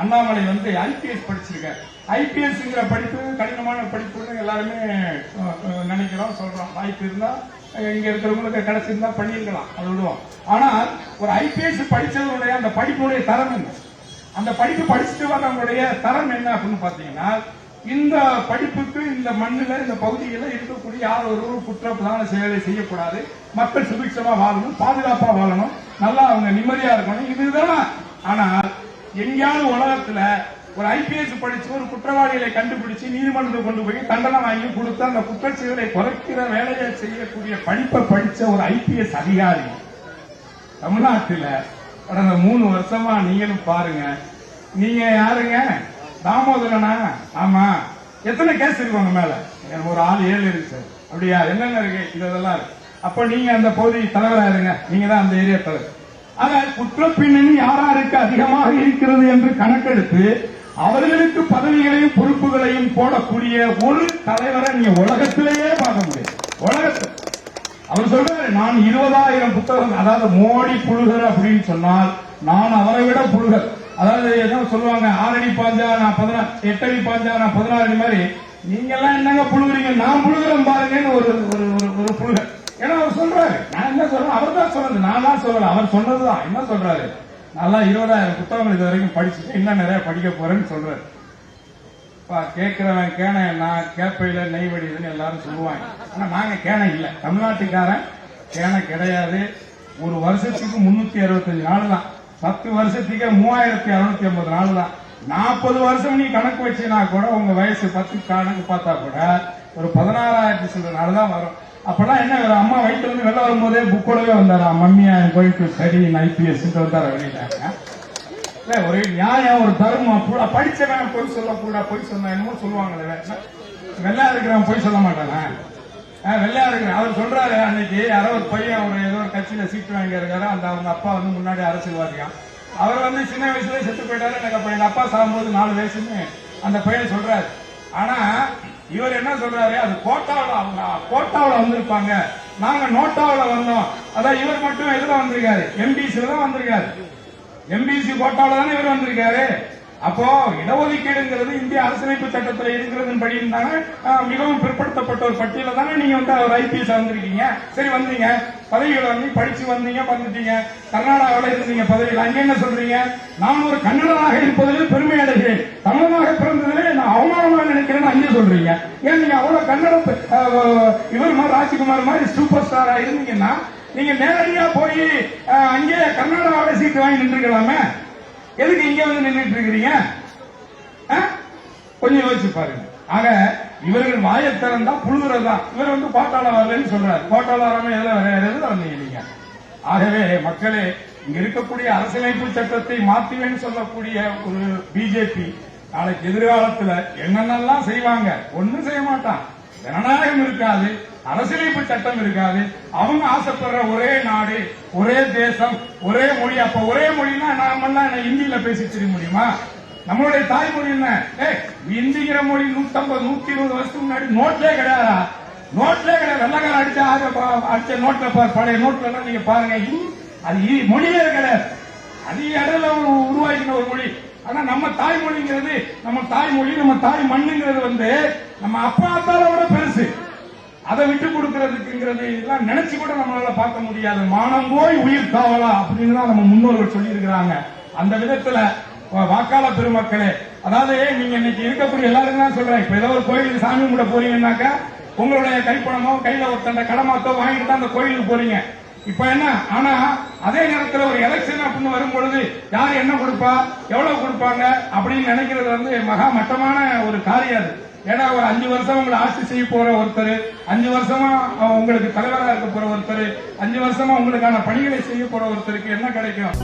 அண்ணாமலை வந்து ஐபிஎஸ் படிச்சிருக்காரு. ஐபிஎஸ்ங்கிற படிப்பு கடினமான படிப்புன்னு எல்லாருமே நினைக்கிறோம் சொல்றோம். வாய்ப்பு இருந்தா இங்க இருக்கிறவங்களுக்கு கிடைச்சிருந்தா பண்ணியிருக்கலாம். அது விடுவோம். ஆனால் ஒரு ஐபிஎஸ் படிச்சவருடைய அந்த படிப்புடைய தரம் என்ன? அந்த படிப்பு படிச்சுட்டு வரவங்களுடைய தரம் என்ன அப்படின்னு பாத்தீங்கன்னா இந்த படிப்புக்கு இந்த மண்ணுல இந்த பகுதியில் இருக்கக்கூடிய யார் ஒரு குற்றப்பிரதான செயலை செய்யக்கூடாது. மக்கள் சுபிக்ஷமா வாழணும் பாதுகாப்பா வாழணும். நல்லா அவங்க நிம்மதியா இருக்கணும். இதுதான்? ஆனா எங்கேயாவது உலகத்துல ஒரு ஐபிஎஸ் படிச்சு ஒரு குற்றவாளிகளை கண்டுபிடிச்சு நீதிமன்றத்தை கொண்டு போய் தண்டனை வாங்கி கொடுத்து அந்த குற்றச்செயலை குறைக்கிற வேலையை செய்யக்கூடிய படிப்பை படிச்ச ஒரு ஐபிஎஸ் அதிகாரி தமிழ்நாட்டில் கடந்த மூணு வருஷமா நீங்களும் பாருங்க. நீங்க யாருங்க? தாமோதரனா? ஆமா. எத்தனை கேஸ் இருக்கு உங்க மேல? எனக்கு ஒரு ஆள் ஏழு இருக்கு சார். அப்படியா? என்னென்ன இருக்கு? இதெல்லாம் இருக்கு. அப்ப நீங்க அந்த பகுதி தலைவராக இருங்க. நீங்க தான் அந்த ஏரியா தலைவர். ஆனால் குற்ற பின்னணி யாராருக்கு அதிகமாக இருக்கிறது என்று கணக்கெடுத்து அவர்களுக்கு பதவிகளையும் பொறுப்புகளையும் போடக்கூடிய ஒரு தலைவரை நீங்க உலகத்திலேயே பார்க்க முடியும் உலகத்தில் அவர் சொல்றாரு நான் இருபதாயிரம் புத்தகம் அதாவது மோடி புழுகர் அப்படின்னு சொன்னால் நான் அவரை விட புழுகர். அதாவது என்ன சொல்லுவாங்க ஆறடி பாஞ்சா நான் பதினா எட்டடி பாஞ்சா நான் பதினாறு மாதிரி நீங்க எல்லாம் என்னங்க புழுகுறீங்க? நான் புழுகிறேன் பாருங்கன்னு ஒரு ஒரு ஒரு- ஒரு புழுகர். ஏன்னா அவர் சொல்றாரு. நான் என்ன சொல்றேன் அவர் தான் சொல்றது நான் தான் சொல்லல. அவர் சொன்னதுதான் என்ன சொல்றாரு? நல்லா இருபதாயிரம் புத்தகங்கள் இது வரைக்கும் படிச்சுட்டு இன்னும் நிறைய படிக்க போறேன்னு சொல்றாரு. கேட்கிறவன் கேனை நான் கேப்பையில நெய் வடிதுன்னு எல்லாரும் சொல்லுவாங்க. ஆனா நாங்க கேனை இல்ல. தமிழ்நாட்டுக்காரன் கேனை கிடையாது. ஒரு வருஷத்துக்கு முன்னூத்தி அறுபத்தஞ்சு நாள் தான். பத்து வருஷத்துக்கே மூவாயிரத்தி அறுநூத்தி ஐம்பது நாள் தான். நாற்பது வருஷம் நீ கணக்கு வச்சினா கூட உங்க வயசு பத்து கணக்கு பார்த்தா கூட ஒரு பதினாறாயிரத்தி சில நாள் தான் வரும். அப்பெல்லாம் என்ன அம்மா வயிற்றுல இருந்து வெளில வரும்போதே புக்கோடவே வந்தாரா? மம்மியா கோயிட்டு ஸ்டடி ஐபிஎஸ் வந்தாரா வெளியிட்டாங்க இல்ல ஒரு நியாயம் ஒரு தர்மம் புள்ள- படிச்சவன் பொய் சொல்லக்கூடா பொய் சொன்னா என்னமோ சொல்லுவாங்களே வெள்ளா வெள்ளையா இருக்கிறவன் பொய் சொல்ல மாட்டானா? வெள்ளா வெள்ளையா இருக்கிற அவர் சொல்றாரு அன்னைக்கு யாரோ ஒரு பையன் ஒரு ஏதோ ஒரு கட்சியில சீட்டு வாங்கி இருக்காரு அந்த அவங்க அப்பா வந்து முன்னாடி அரசியல்வாதியா. அவர் வந்து சின்ன வயசுல செத்து போயிட்டாரு எனக்கு அப்ப எங்க அப்பா சாகும்போது நாலு வயசுன்னு அந்த பையன் சொல்றாரு. ஆனா இவர் என்ன சொல்றாரு? அது கோட்டாவில் அவங்க கோட்டாவில் வந்திருப்பாங்க. நாங்க நோட்டாவில் வந்தோம். அதான் இவர் மட்டும் எதுல வந்திருக்காரு? எம்பிசில தான் வந்திருக்காரு. எம்பிசி கோட்டால தானே இவர் வந்திருக்காரு? அப்போ இடஒதுக்கீடுங்கிறது இந்திய அரசமைப்பு சட்டத்தில் இருக்கிறது படி இருந்தாங்க மிகவும் பிற்படுத்தப்பட்ட ஒரு பட்டியல தானே நீங்க வந்து ஒரு ஐபிஎஸ் வந்திருக்கீங்க. சரி வந்தீங்க. பதவிகள் வந்து படிச்சு வந்தீங்க வந்துட்டீங்க. கர்நாடகாவில் இருந்தீங்க பதவிகள் அங்க என்ன சொல்றீங்க? நான் ஒரு கன்னடனாக இருப்பதில் பெருமை அடைகிறேன். தமிழனாக பிறந்ததிலே நான் அவமானமா நினைக்கிறேன்னு அங்கே சொல்றீங்க. ஏன் நீங்க அவ்வளவு கன்னட இவர் மாதிரி ராஜ்குமார் மாதிரி சூப்பர் ஸ்டாரா இருந்தீங்கன்னா நீங்க நேரடியா போய் அங்கே கர்நாடகாவில சீட்டு வாங்கி நின்றுக்கலாமே? எதுக்கு இங்க வந்து நின்றுட்டு இருக்கிறீங்க கொஞ்சம் யோசிச்சு பாருங்க. ஆக இவர்கள் வாயத்திறந்தா திறந்தா இவர் வந்து கோட்டாள வரலன்னு சொல்றாரு. கோட்டாள வராம எதுல வேற எதுல வந்தீங்க? நீங்க ஆகவே மக்களே இங்க இருக்கக்கூடிய அரசியலமைப்பு சட்டத்தை மாத்துவேன்னு சொல்லக்கூடிய ஒரு பிஜேபி நாளைக்கு எதிர்காலத்துல என்னென்னலாம் செய்வாங்க ஒண்ணும் செய்ய மாட்டான். ஜனநாயகம் இருக்காது அரசியலமைப்பு சட்டம் இருக்காது அவங்க ஆசைப்படுற ஒரே நாடு ஒரே தேசம் ஒரே மொழி. அப்ப ஒரே மொழினா நாமெல்லாம் என்ன ஹிந்தியில பேசி தெரிய முடியுமா? நம்மளுடைய தாய்மொழி என்ன? ஏய் இந்திங்கிற மொழி நூத்தம்பது நூத்தி இருபது வருஷத்துக்கு முன்னாடி நோட்லே கிடையாதா? நோட்லே கிடையாது. வெள்ளக்கார அடிச்ச அடிச்ச நோட்ல பா- பழைய நோட்ல நீங்க பாருங்க. அது இ- மொழியே கிடையாது. அது இடையில உருவாக்கின ஒரு மொழி. ஆனா நம்ம தாய்மொழிங்கிறது நம்ம தாய்மொழி நம்ம தாய் மண்ணுங்கிறது வந்து நம்ம அப்பா அத்தால விட பெருசு. அதை விட்டு கொடுக்கறதுக்குங்கிறது எல்லாம் நினைச்சு கூட நம்மளால பார்க்க முடியாது. மானம் போய் உயிர் காவலா அப்படின்னு தான் நம்ம முன்னோர்கள் சொல்லி இருக்கிறாங்க அந்த விதத்துல வாக்காள பெருமக்களே அதாவது நீங்க இன்னைக்கு இருக்கக்கூடிய எல்லாருக்கும் தான் சொல்றேன். இப்ப ஏதோ ஒரு கோயிலுக்கு சாமி கும்பிட போறீங்கன்னாக்கா உங்களுடைய கைப்பணமோ கையில ஒருத்தண்ட கடமாத்தோ வாங்கிட்டு தான் அந்த கோயிலுக்கு போறீங்க. இப்ப என்ன? ஆனா அதே நேரத்தில் ஒரு எலெக்ஷன் அப்படின்னு வரும்பொழுது யார் என்ன கொடுப்பா? எவ்வளவு கொடுப்பாங்க? அப்படின்னு நினைக்கிறது வந்து மகா மட்டமான ஒரு காரியம் அது. ஏன்னா ஒரு அஞ்சு வருஷம் உங்களை ஆட்சி செய்ய போற ஒருத்தர் அஞ்சு வருஷமா உங்களுக்கு தலைவராக இருக்க போற ஒருத்தர் அஞ்சு வருஷமா உங்களுக்கான பணிகளை செய்ய போற ஒருத்தருக்கு என்ன கிடைக்கும்?